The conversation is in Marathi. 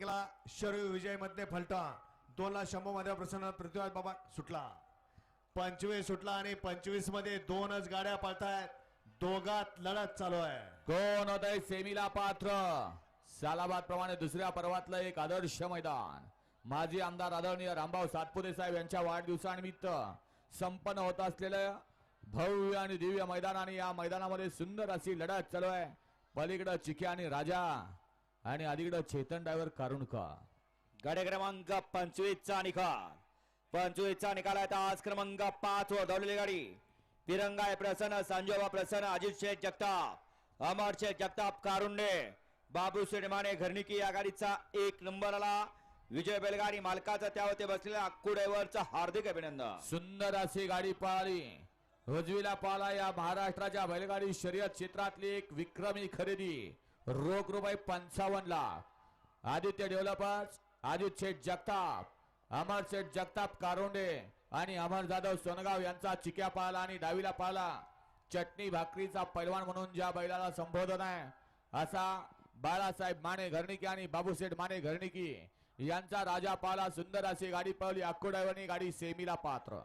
केला शरू विजयमध्ये फलटा दोनला शंभरमध्ये प्रसन्न पृथ्वीराज बाबा सुटला. पंचवीस सुटला आणि पंचवीसमध्ये दोनच गाड्या पळतायत. दोघात लढत चालू आहे. कोण होत आहे सेमीला पात्र. सालाबाद प्रमाणे दुसऱ्या पर्वातलं एक आदर्श मैदान. माजी आमदार आदरणीय रामभाऊ सातपुते साहेब यांच्या वाढदिवसानिमित्त संपन्न होत असलेलं भव्य आणि दिव्य मैदान आणि या मैदानामध्ये सुंदर अशी लढत चालू आहे. पलीकडं चिके आणि राजा. आणि अलीकडं चेतन ड्रायव्हर कारुणका. गाडी क्रमांक पंचवीसचा निकाल. पंचवीसचा निकाल आहे आज क्रमांक पाच वर धावलेली गाडी. तिरंगा आहे प्रसन्न संजोबा प्रसन्न अजित शेठ जगताप. अमर शेठ जगताप कारुंडे बाबू माने घरनिकी या गाडीचा एक नंबर आला. विजय बैलगाडी मालकाचा त्यावर ते बसलेल्या अक्कू ड्रायव्हरचं हार्दिक अभिनंदन. सुंदर अशी गाडी पळाली. उजवीला पाला या महाराष्ट्राच्या बैलगाडी शर्यत क्षेत्रातली एक विक्रमी खरेदी. रोग रुबाई पंचावन्न आदित्य डेव्हलपर्स आदित्य शेठ जगताप अमर शेठ जगताप कारोंडे आणि अमर जाधव सोनगाव यांचा चिक्या पाला आणि डावीला पाला. चटणी भाकरीचा पैलवान म्हणून ज्या बैलाला संबोधन आहे असा बाळासाहेब माने घरणिकी आणि बाबूसेठ माने घरणिकी यांचा राजा पाला सुंदर अशी गाडी पळवली. अक्को गाडी सेमीला पात्र.